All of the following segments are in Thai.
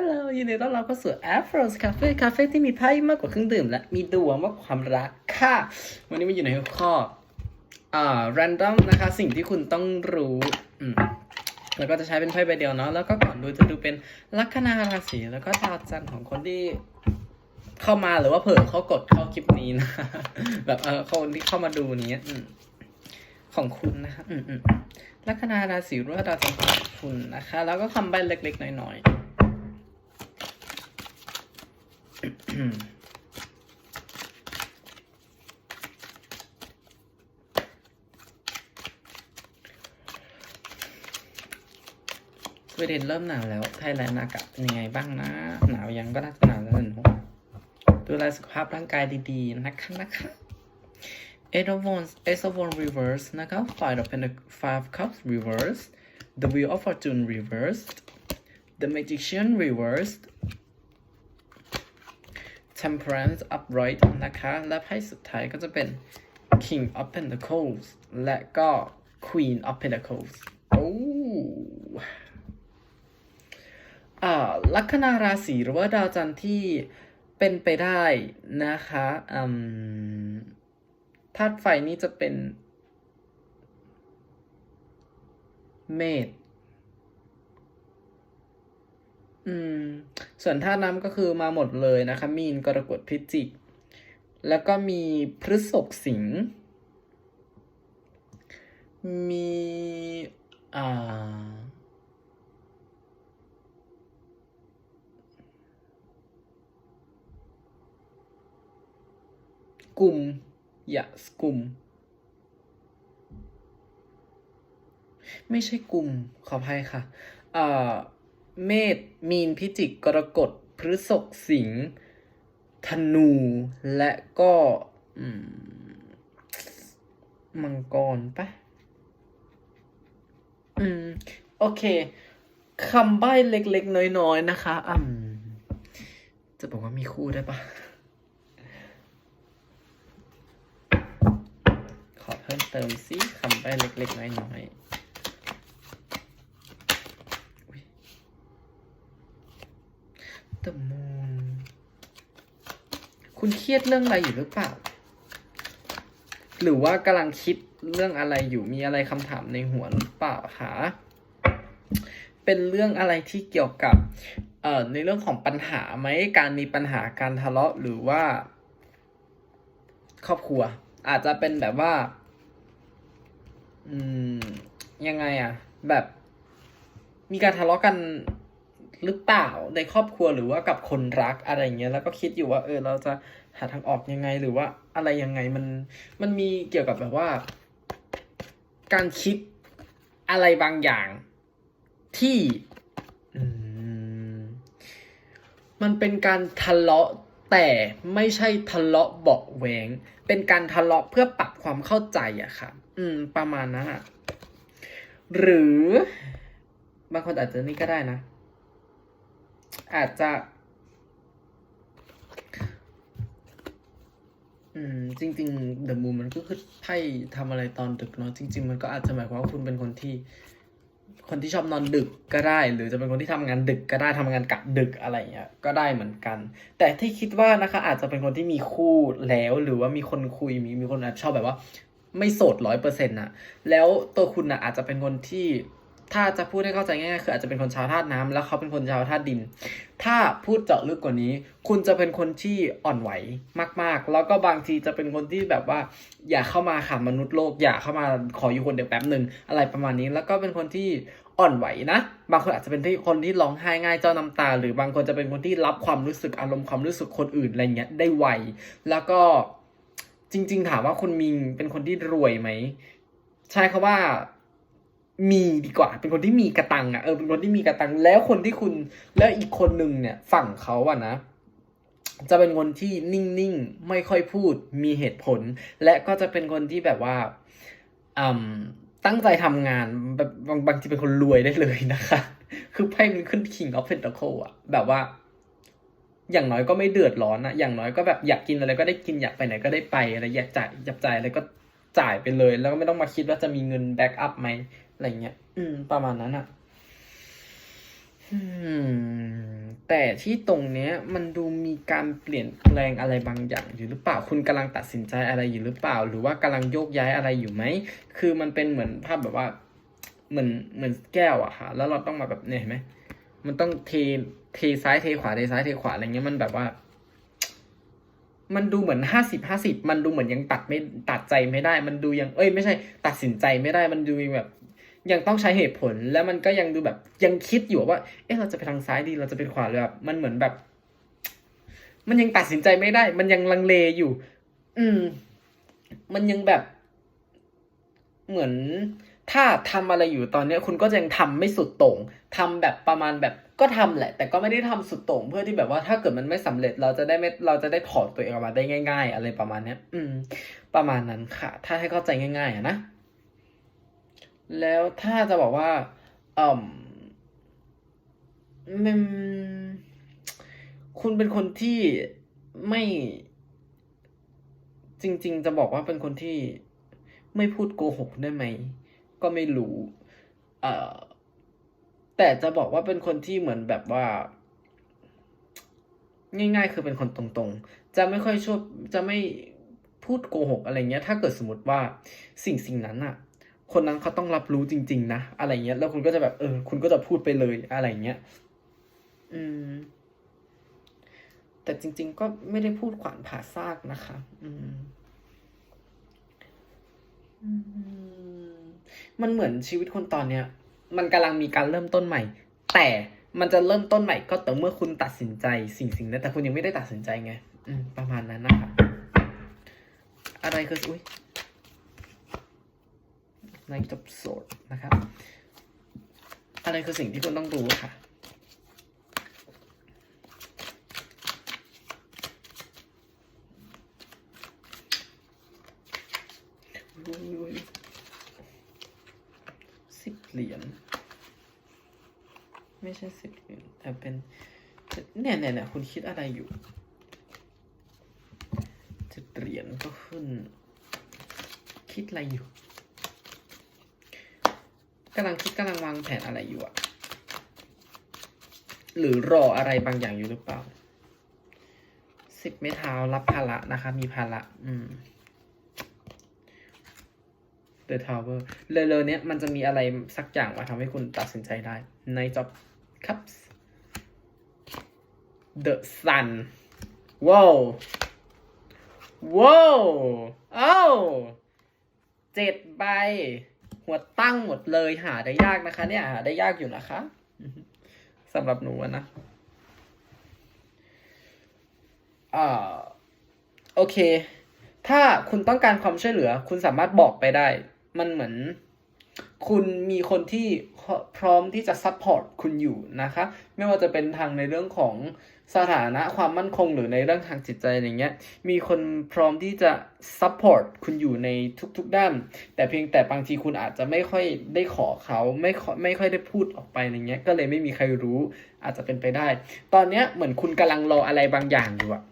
Hello ยินดีต้อนรับเข้าสู่ Afros Cafe คาเฟ่ที่มีไพ่มากกว่าเครื่องดื่ม และมีดวงมากกว่าความรักค่ะ วันนี้มาอยู่ในหัวข้ออ่า random นะคะ สิ่งที่คุณต้องรู้อืมแล้วก็จะใช้เป็นไพ่ใบเดียวเนาะแล้วก็ก่อนดูจะดูเป็นลัคนาราศีแล้วก็ดาวจันทร์ของคนที่เข้ามาหรือว่าเผลอเขากดเข้าคลิปนี้นะ แบบเออคนที่เข้ามาดูเนี้ยอืมของคุณนะคะอืมอืมลัคนาราศีหรือว่าดาวจันทร์ของคุณนะคะ แล้วก็คำใบ้เล็กๆน้อยๆ วีเดนเริ่มหนาวแล้ว ไทยแลนด์อากาศเป็นยังไงบ้างนะ หนาวยังก็น่าจะหนาวแล้วหนูดูแลสุขภาพร่างกายดีๆ นะคะนะคะเอโดวอนเอโซวอนรีเวิร์สนะครับ Five of Pentac Five Cups reversed The Wheel of Fortune reversed The Magician reversed Temperance upright นะคะ และไพ่สุดท้ายก็จะเป็น King of Pentacles และก็ Queen of Pentacles โอ้าลัคนาราศีหรือว่าดาวจันทร์ที่เป็นไปได้นะคะอืมธาตุไฟนี้จะเป็น เมษ อืม ส่วนธาตุน้ำก็คือมาหมดเลยนะคะ มีนกรกฎพิจิก แล้วก็มีพฤษภสิงห์มีอ่ากุมอย่ากุม ไม่ใช่กลุ่มขออภัยค่ะอ่า เมษมีนพิจิกกรกฎพฤษภสิงห์ธนูและก็มมังกรปะอืม โอเคคำใบ้เล็กๆ น้อยๆ นะคะอืมจะบอกว่ามีคู่ได้ปะขอเพิ่มเติมซิคำใบ้เล็กๆ น้อยๆอุ๊ย The Moon คุณเครียดเรื่องอะไรอยู่หรือเปล่า หรือว่ากำลังคิดเรื่องอะไรอยู่มีอะไรคำถามในหัวหรือเปล่าคะเป็นเรื่องอะไรที่เกี่ยวกับเอ่อในเรื่องของปัญหาไหมการมีปัญหาการทะเลาะหรือว่า ครอบครัว อาจจะเป็นแบบว่า อืมยังไงอะแบบ มีการทะเลาะกัน หรือเปล่าในครอบครัวหรือว่ากับคนรักอะไรเงี้ยแล้วก็คิดอยู่ว่าเออเราจะหาทางออกยังไงหรือว่าอะไรยังไงมันมันมีเกี่ยวกับแบบว่า การคิดอะไรบางอย่างที่มันเป็นการทะเลาะแต่ไม่ใช่ทะเลาะเบาแหวง เป็นการทะเลาะเพื่อปรับความเข้าใจอะค่ะ อืม ประมาณนั้นอะหรือบางคนอาจจะนี่ก็ได้นะ อาจจะอืมจริงๆ The Moon มันก็คือไพ่ทำอะไรตอนดึกเนาะจริง ๆ มันก็อาจจะหมายความว่าคุณเป็นคนที่ คนที่ชอบนอนดึกก็ได้ หรือจะเป็นคนที่ทำงานดึกก็ได้ทำงานกะดึกอะไรเงี้ยก็ได้เหมือนกัน แต่ที่คิดว่านะคะ อาจจะเป็นคนที่มีคู่แล้วหรือว่ามีคนคุยมีมีคนอาจชอบแบบว่า ไม่โสดร้อยเปอร์เซ็นต์ะแล้วตัวคุณนะอาจจะเป็นคนที่ ถ้าจะพูดให้เข้าใจง่ายๆคืออาจจะเป็นคนชาวธาตุน้ำแล้วเขาเป็นคนชาวธาตุดิน ถ้าพูดเจาะลึกกว่านี้ คุณจะเป็นคนที่อ่อนไหวมาก ๆ แล้วก็บางทีจะเป็นคนที่แบบว่า อย่าเข้ามาค่ะมนุษย์โลก อย่าเข้ามาขออยู่คนเดียวแป๊บหนึ่งอะไรประมาณนี้ แล้วก็เป็นคนที่อ่อนไหวนะ บางคนอาจจะเป็นที่คนที่ร้องไห้ง่ายเจ้าน้ำตา หรือบางคนจะเป็นคนที่รับความรู้สึกอารมณ์ความรู้สึกคนอื่นอะไรเงี้ยได้ไว แล้วก็จริง ๆ ถามว่าคุณมิงเป็นคนที่รวยไหมใช่คาว่า มีดีกว่า เป็นคนที่มีกระตังอะเออเป็นคนที่มีกระตังแล้วคนที่คุณแล้วอีกคนหนึ่งเนี่ยฝั่งเขาอะนะจะเป็นคนที่นิ่งๆ ไม่ค่อยพูด มีเหตุผล และก็จะเป็นคนที่แบบว่าอืมตั้งใจทำงานแบบบางบางทีเป็นคนรวยได้เลยนะคะ คือไพ่มันขึ้น King of Pentacle อะแบบว่า อย่างน้อยก็ไม่เดือดร้อนอะอย่างน้อยก็แบบอยากกินอะไรก็ได้กินอยากไปไหนก็ได้ไปอะไรอยากจ่ายอยากจ่ายอะไรก็จ่ายไปเลย แล้วก็ไม่ต้องมาคิดว่าจะมีเงินแบ็กอัพไหม อะไรเงี้ย อืม ประมาณนั้นอะอืมแต่ที่ตรงเนี้ย มันดูมีการเปลี่ยนแปลงอะไรบางอย่างอยู่หรือเปล่าคุณกำลังตัดสินใจอะไรอยู่หรือเปล่า หรือว่ากำลังโยกย้ายอะไรอยู่ไหมคือมันเป็นเหมือนภาพแบบว่า เหมือนเหมือนแก้วอะค่ะแล้วเราต้องมาแบบเนี่ยเห็นไหมมันต้องเทเทซ้ายเทขวาเทซ้ายเทขวาอะไรเงี้ยมันแบบว่า มันดูเหมือนห้าสิบห้าสิบมันดูเหมือนยังตัดไม่ตัดใจไม่ได้ มันดูยัง เอ้ยไม่ใช่ ตัดสินใจไม่ได้มันดูแบบ ยังต้องใช้เหตุผลแล้วมันก็ยังดูแบบยังคิดอยู่ว่า เอ๊ะเราจะไปทางซ้ายดีเราจะไปขวาเลยแบบมันเหมือนแบบ มันยังตัดสินใจไม่ได้ มันยังลังเลอยู่ อืม มันยังแบบ เหมือนถ้าทำอะไรอยู่ตอนเนี้ย คุณก็ยังทำไม่สุดโต่งทำแบบประมาณแบบก็ทำแหละ แต่ก็ไม่ได้ทำสุดโต่งเพื่อที่แบบว่าถ้าเกิดมันไม่สำเร็จเราจะได้ไม่เราจะได้ถอดตัวเองออกมาได้ง่าย ๆ อะไรประมาณเนี้ย อืม ประมาณนั้นค่ะ ถ้าให้เข้าใจง่ายๆนะ แล้วถ้าจะบอกว่าอืมมันคุณเป็นคนที่ไม่จริง ๆ จะบอกว่าเป็นคนที่ไม่พูดโกหกได้ไหม ก็ไม่รู้ เอ่อ แต่จะบอกว่าเป็นคนที่เหมือนแบบว่า ง่ายๆ คือเป็นคนตรงๆ จะไม่ค่อยชอบจะไม่พูดโกหกอะไรเงี้ย ถ้าเกิดสมมติว่าสิ่งสิ่งนั้นอะ คนนั้นเขาต้องรับรู้จริง ๆ นะอะไรเงี้ย แล้วคุณก็จะแบบเออ คุณก็จะพูดไปเลยอะไรเงี้ย อืม แต่จริง ๆ ก็ไม่ได้พูดขวานผ่าซากนะคะ อืมอืมมันเหมือนชีวิตคนตอนเนี้ย มันกำลังมีการเริ่มต้นใหม่ แต่มันจะเริ่มต้นใหม่ก็ต่อเมื่อคุณตัดสินใจสิ่งสิ่งนั้นแต่คุณยังไม่ได้ตัดสินใจไง อืม ประมาณนั้นนะคะ อะไรคืออุ้ย ในจบโสดนะครับ อะไรคือสิ่งที่คุณต้องรู้ค่ะสิบเหรียญไม่ใช่สิบเหรียญแต่เป็นเนี่ยเนี่ยเนี่ยคุณคิดอะไรอยู่เจ็ดเหรียญก็ขึ้น คิดอะไรอยู่ กำลังคิดกำลังวางแผนอะไรอยู่อะหรือรออะไรบางอย่างอยู่หรือเปล่า สิบไม้เท้ารับภาระนะคะ มีภาระอืม The Tower เร็วๆเนี้ยมันจะมีอะไรสักอย่างมาทำให้คุณตัดสินใจได้ ในจอบคัพ The Sun ว้าวว้าวอ้าวเจ็ดใบ หัวตั้งหมดเลยหาได้ยากนะคะ เนี่ยหาได้ยากอยู่นะคะสำหรับหนูนะอ่าโอเค ถ้าคุณต้องการความช่วยเหลือ คุณสามารถบอกไปได้ มันเหมือน คุณมีคนที่พร้อมที่จะซัพพอร์ตคุณอยู่นะคะ ไม่ว่าจะเป็นทางในเรื่องของสถานะความมั่นคงหรือในเรื่องทางจิตใจอะไรเงี้ย มีคนพร้อมที่จะซัพพอร์ตคุณอยู่ในทุกๆด้าน แต่เพียงแต่บางทีคุณอาจจะไม่ค่อยได้ขอเขาไม่ค่อยไม่ค่อยได้พูดออกไปอะไรเงี้ย ก็เลยไม่มีใครรู้อาจจะเป็นไปได้ ตอนเนี้ยเหมือนคุณกำลังรออะไรบางอย่างอยู่อะ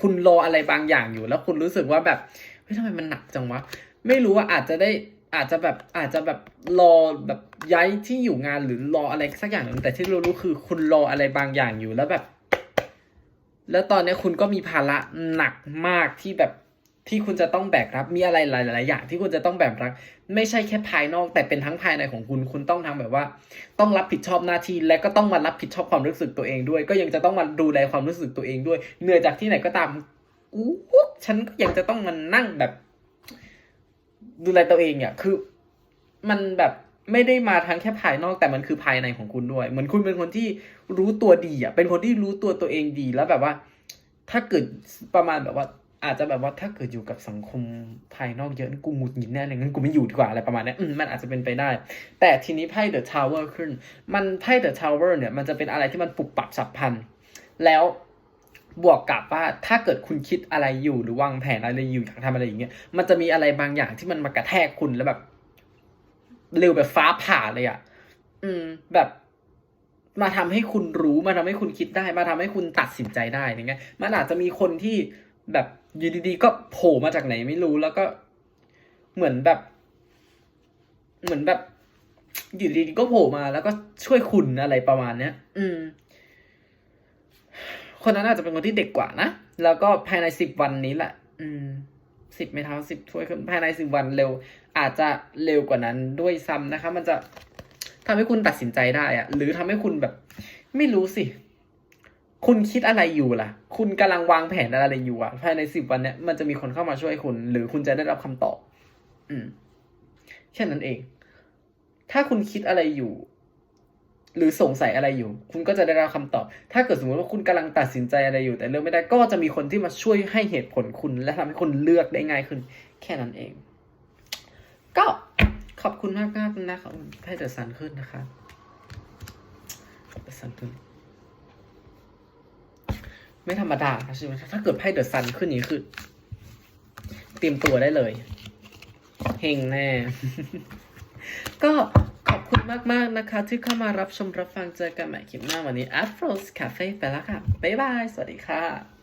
คุณรออะไรบางอย่างอยู่ แล้วคุณรู้สึกว่าแบบเฮ้ยทำไมมันหนักจังวะ ไม่รู้ว่าอาจจะได้ อาจจะแบบอาจจะแบบรอแบบย้ายที่อยู่งานหรือรออะไรสักอย่างหนึ่งแต่ที่รู้รู้คือคุณรออะไรบางอย่างอยู่แล้วแบบ แล้วตอนนี้คุณก็มีภาระหนักมากที่แบบที่คุณจะต้องแบกรับมีอะไรหลาย ๆ อย่างที่คุณจะต้องแบกรับไม่ใช่แค่ภายนอกแต่เป็นทั้งภายในของคุณ คุณต้องทำแบบว่า ต้องรับผิดชอบหน้าที่และก็ต้องมารับผิดชอบความรู้สึกตัวเองด้วย ก็ยังจะต้องมาดูแลความรู้สึกตัวเองด้วยเหนื่อยจากที่ไหนก็ตามอู้ฉันก็ยังจะต้องมานั่งแบบ ดูแลตัวเองเนี่ยคือ มันแบบไม่ได้มาทั้งแค่ภายนอกแต่มันคือภายในของคุณด้วย เหมือนคุณเป็นคนที่รู้ตัวดีอะเป็นคนที่รู้ตัวตัวเองดีแล้วแบบว่า ถ้าเกิดประมาณแบบว่า อาจจะแบบว่าถ้าเกิดอยู่กับสังคมภายนอกเยอะกูหงุดหงิดแน่เลยงั้นกูไม่อยู่ดีกว่าอะไรประมาณนี้มันอาจจะเป็นไปได้ แต่ทีนี้ไพ่ The Tower ขึ้น มันไพ่ The Tower เนี่ยมันจะเป็นอะไรที่มันปรับปรับฉับพลันแล้ว บวกกับว่าถ้าเกิดคุณคิดอะไรอยู่หรือวางแผนอะไรอยู่อยากทำอะไรอย่างเงี้ยมันจะมีอะไรบางอย่างที่มันมากระแทกคุณแล้วแบบเร็วแบบฟ้าผ่าเลยอะ่ะ อืม แบบ มาทำให้คุณรู้มาทำให้คุณคิดได้ มาทำให้คุณตัดสินใจได้อย่างเงี้ยมันอาจจะมีคนที่แบบอยู่ดีๆก็โผล่มาจากไหนไม่รู้แล้วก็เหมือนแบบ เหมือนแบบอยู่ดีๆก็โผล่มาแล้วก็ช่วยคุณอะไรประมาณเนี้ย อืม คนนั้นอาจจะเป็นคนที่เด็กกว่านะ แล้วก็ภายในสิบวันนี้แหละ อืมสิบไม่เท้าสิบถ้วยขึ้นภายในสิบวันเร็ว อาจจะเร็วกว่านั้นด้วยซ้ำนะคะ มันจะทำให้คุณตัดสินใจได้อะหรือทำให้คุณแบบ ไม่รู้สิ คุณคิดอะไรอยู่ล่ะ คุณกำลังวางแผนอะไรอยู่อะภายในสิบวันเนี้ยมันจะมีคนเข้ามาช่วยคุณ หรือคุณจะได้รับคำตอบ อืมแค่นั้นเอง ถ้าคุณคิดอะไรอยู่ หรือสงสัยอะไรอยู่ คุณก็จะได้รับคำตอบ ถ้าเกิดสมมติว่าคุณกำลังตัดสินใจอะไรอยู่ แต่เลือกไม่ได้ก็จะมีคนที่มาช่วยให้เหตุผลคุณ และทำให้คุณเลือกได้ง่ายขึ้น แค่นั้นเอง ก็ขอบคุณมากมากนะครับให้เดอะซันขึ้นนะคะเดอะซันขึ้นไม่ธรรมดาใช่ไหมถ้าเกิดไพ่เดอะซันขึ้นอย่างนี้คือเตรียมตัวได้เลยเฮงแน่ ก็ คุณมาก ๆ นะคะ ที่เข้ามารับชมรับฟังเจอกันใหม่คลิปหน้าวันนี้ Afro's Cafe ไปแล้วค่ะ บ๊ายบาย สวัสดีค่ะ